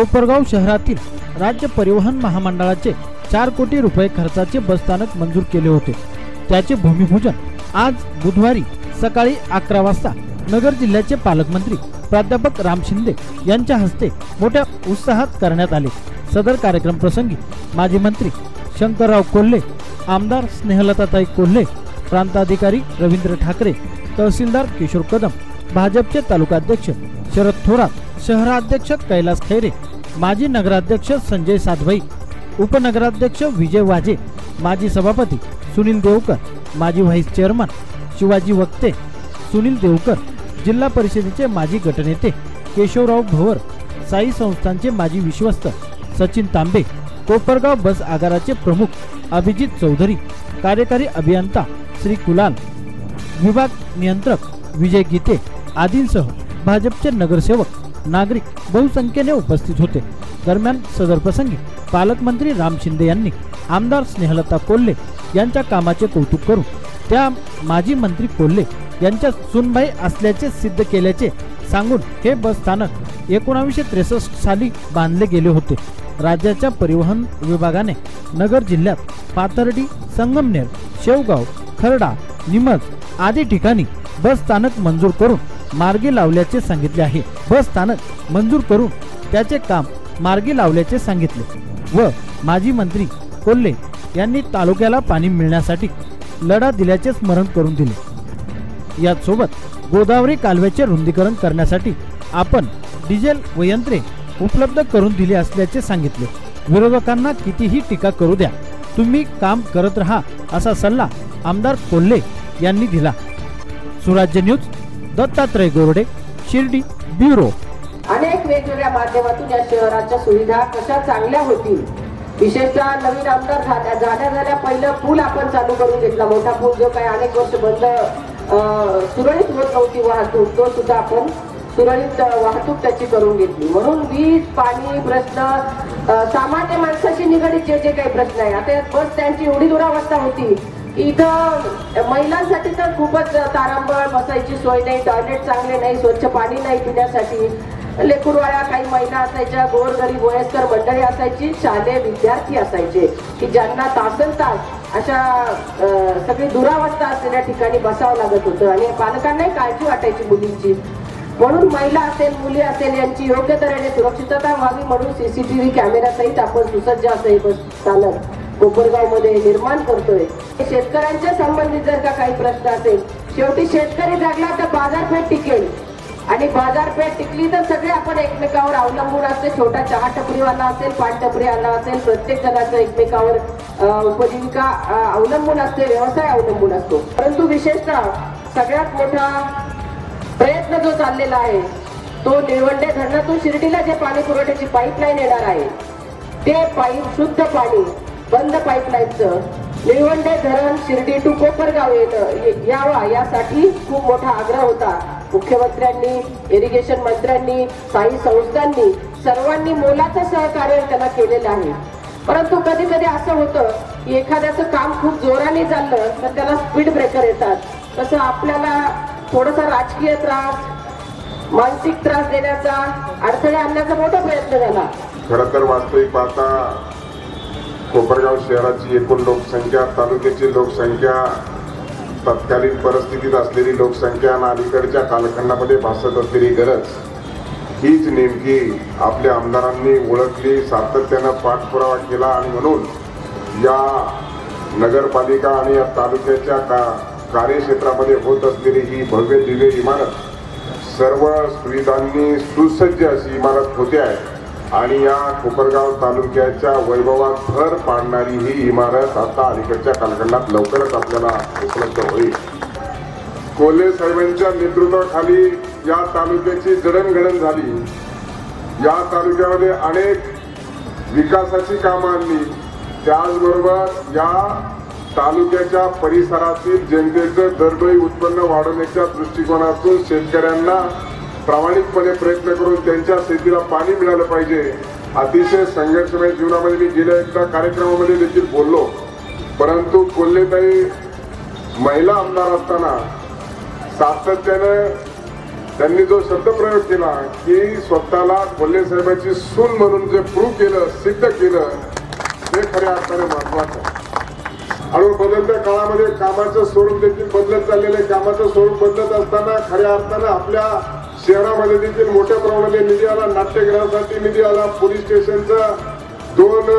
कोपरगाव शहरातील राज्य परिवहन महामंडळाचे चार कोटी रुपये खर्चाचे बसस्थानक मंजूर केले होते. त्याचे भूमिपूजन आज बुधवारी सकाळी अकरा वाजता नगर जिल्ह्याचे पालकमंत्री प्राध्यापक राम शिंदे यांच्या हस्ते मोठ्या उत्साहात करण्यात आले. सदर कार्यक्रम प्रसंगी माजी मंत्री शंकरराव कोल्हे आमदार स्नेहलताताई कोल्हे प्रांताधिकारी रवींद्र ठाकरे तहसीलदार किशोर कदम भाजपचे तालुकाध्यक्ष शरद थोरात शहराध्यक्ष कैलास खैरे माजी नगराध्यक्ष संजय साधवई उपनगराध्यक्ष विजय वाजे माजी सभापती सुनील देवकर माजी व्हाईस चेअरमन शिवाजी वक्ते सुनील देवकर जिल्हा परिषदेचे माजी गटनेते केशवराव भोवर साई संस्थांचे माजी विश्वस्त सचिन तांबे कोपरगाव बस आगाराचे प्रमुख अभिजित चौधरी कार्यकारी अभियंता श्री कुलाल विभाग नियंत्रक विजय गीते आदींसह भाजपचे नगरसेवक नागरिक बहुसंख्येने उपस्थित होते. दरम्यान सदर प्रसंगी पालकमंत्री राम शिंदे यांनी आमदार स्नेहलता कोल्हे यांच्या कामाचे कौतुक करून त्या माजी मंत्री कोल्हे यांच्या सुनबाई असल्याचे सिद्ध केल्याचे सांगून हे बस स्थानक एकोणावीसशे त्रेसष्ट साली बांधले गेले होते. राज्याच्या परिवहन विभागाने नगर जिल्ह्यात पाथर्डी संगमनेर शेवगाव खर्डा निमज आदी ठिकाणी बस स्थानक मंजूर करून मार्गी लावल्याचे सांगितले आहे. बस स्थानक मंजूर करून त्याचे काम मार्गी लावल्याचे सांगितले. व माजी मंत्री कोल्हे यांनी तालुक्याला पाणी मिळण्यासाठी लढा दिल्याचे स्मरण करून दिले. यासोबत गोदावरी कालव्याचे रुंदीकरण करण्यासाठी आपण डिझेल व यंत्रे उपलब्ध करून दिली असल्याचे सांगितले. विरोधकांना कितीही टीका करू द्या तुम्ही काम करत राहा असा सल्ला आमदार कोल्हे यांनी दिला. Surajya news Dattatray Gorde Shirdi bureau. अनेक वेगवेगळ्या माध्यमातून या शहराच्या सुविधा कशा चांगल्या होतील? विशेषतः नवीन आमदार झाल्या झाल्या झाल्या पहिलं पूल आपण चालू करून घेतला. मोठा पूल जो काही अनेक वर्ष बंद सुरळीत होत नव्हती वाहतूक तो सुद्धा आपण सुरळीत वाहतूक त्याची करून घेतली. म्हणून वीज पाणी प्रश्न सामान्य माणसाशी निगडीत जे जे काही प्रश्न आहे आता यात बस त्यांची एवढी दुरावस्था होती. इथं महिलांसाठी तर खूपच तारांबळ बसायची सोय नाही टॉयलेट चांगले नाही स्वच्छ पाणी नाही पिण्यासाठी. लेकूरवाळ्या काही महिला असायच्या गोरगरीब वयस्कर मंडळी असायची शालेय विद्यार्थी असायचे की ज्यांना तासन तास अशा सगळी दुरावस्था असलेल्या ठिकाणी बसावं लागत होतं. आणि पालकांनाही काळजी वाटायची मुलींची. म्हणून महिला असेल मुली असेल यांची योग्य तऱ्हेने सुरक्षितता व्हावी म्हणून सीसीटीव्ही कॅमेरा आपण सुसज्ज असं हे बस स्थानक कोपरगावमध्ये निर्माण करतोय. शेतकऱ्यांच्या संबंधित जर का काही प्रश्न असेल शेवटी शेतकरी जगला तर बाजारपेठ टिकेल. आणि बाजारपेठ टिकली तर सगळे आपण एकमेकावर अवलंबून असते. छोटा चहा टपरीवाला असेल पान टपरीवाला असेल प्रत्येक जणाचं एकमेकावर उपजीविका अवलंबून असते व्यवसाय अवलंबून असतो. परंतु विशेषतः सगळ्यात मोठा प्रयत्न जो चाललेला आहे तो निळवंडे धरणातून शिर्डीला जे पाणी पुरवठ्याची पाईपलाईन येणार आहे ते पाईप शुद्ध पाणी बंद पाईपलाईनचं. निळवंडे धरण शिर्डी टू कोपरगाव येणं यावा यासाठी खूप मोठा आग्रह होता. मुख्यमंत्र्यांनी इरिगेशन मंत्र्यांनी काही संस्थांनी सर्वांनी मोलाचं सहकार्य त्याला केलेलं आहे. परंतु कधी कधी असं होतं की एखाद्याचं काम खूप जोराने चाललं तर त्याला स्पीड ब्रेकर येतात. तसं आपल्याला थोडासा राजकीय त्रास मानसिक त्रास देण्याचा अडथळे आणण्याचा मोठा प्रयत्न झाला. खरं तर वास्तविक पाहता कोपरगाव शहराची एकूण लोकसंख्या तालुक्याची लोकसंख्या तत्कालीन परिस्थितीत असलेली लोकसंख्या आणि अलीकडच्या कालखंडामध्ये भासत असलेली गरज हीच नेमकी आपल्या आमदारांनी ओळखली सातत्यानं पाठपुरावा केला आणि म्हणून या नगरपालिका आणि या तालुक्याच्या का कार्यक्षेत्रामध्ये होत असलेली ही भव्य दिव्य इमारत सर्व सुविधांनी सुसज्ज अशी इमारत होते आहे. आणि या कोपरगाव तालुक्याच्या वैभवात भर पाडणारी ही इमारत आता अलीकडच्या कालखंडात लवकरच आपल्याला उपलब्ध होईल. कोल्हे साहेबांच्या नेतृत्वाखाली या तालुक्याची जडणघडण झाली. या तालुक्यामध्ये अनेक विकासाची कामं आणली. त्याचबरोबर या तालुक्याच्या परिसरातील जनतेचं दरडोई उत्पन्न वाढवण्याच्या दृष्टिकोनातून शेतकऱ्यांना प्रामाणिकपणे प्रयत्न करून त्यांच्या शेतीला पाणी मिळालं पाहिजे. अतिशय संघर्षमय जीवनामध्ये मी गेल्या एकदा कार्यक्रमामध्ये देखील बोललो. परंतु कोल्हेताई महिला आमदार असताना सातत्यानं त्यांनी जो शब्दप्रयोग केला की स्वतःला कोल्हे साहेबांची सून म्हणून जे प्रूव्ह केलं सिद्ध केलं ते खऱ्या अर्थाने महत्वाचं आणि बदलत्या काळामध्ये कामाचं स्वरूप देखील बदलत चाललेलं आहे. कामाचं स्वरूप बदलत असताना खऱ्या अर्थानं आपल्या शहरामध्ये देखील मोठ्या प्रमाणात निधी आला. नाट्यगृहासाठी निधी आला. पोलीस स्टेशनचा दोन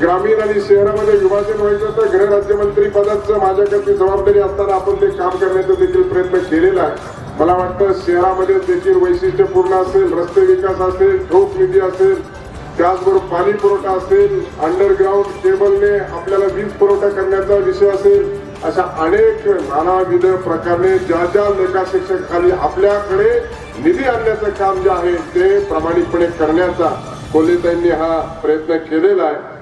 ग्रामीण आणि शहरामध्ये विभाजन व्हायचं तर गृहराज्यमंत्री पदाचं माझ्याकडची जबाबदारी असताना आपण ते काम करण्याचा देखील प्रयत्न केलेला आहे. मला वाटतं शहरामध्ये देखील वैशिष्ट्यपूर्ण असेल रस्ते विकास असेल ठोक निधी असेल त्याचबरोबर पाणी पुरवठा असेल अंडरग्राऊंड केबलने आपल्याला वीज पुरवठा करण्याचा विषय असेल अशा अनेक नानाविध प्रकारे ज्या ज्या लेखा शिक्षकांनी आपल्याकडे निधी आणण्याचं काम जे आहे ते प्रामाणिकपणे करण्याचा कोल्हेताईंनी हा प्रयत्न केलेला आहे.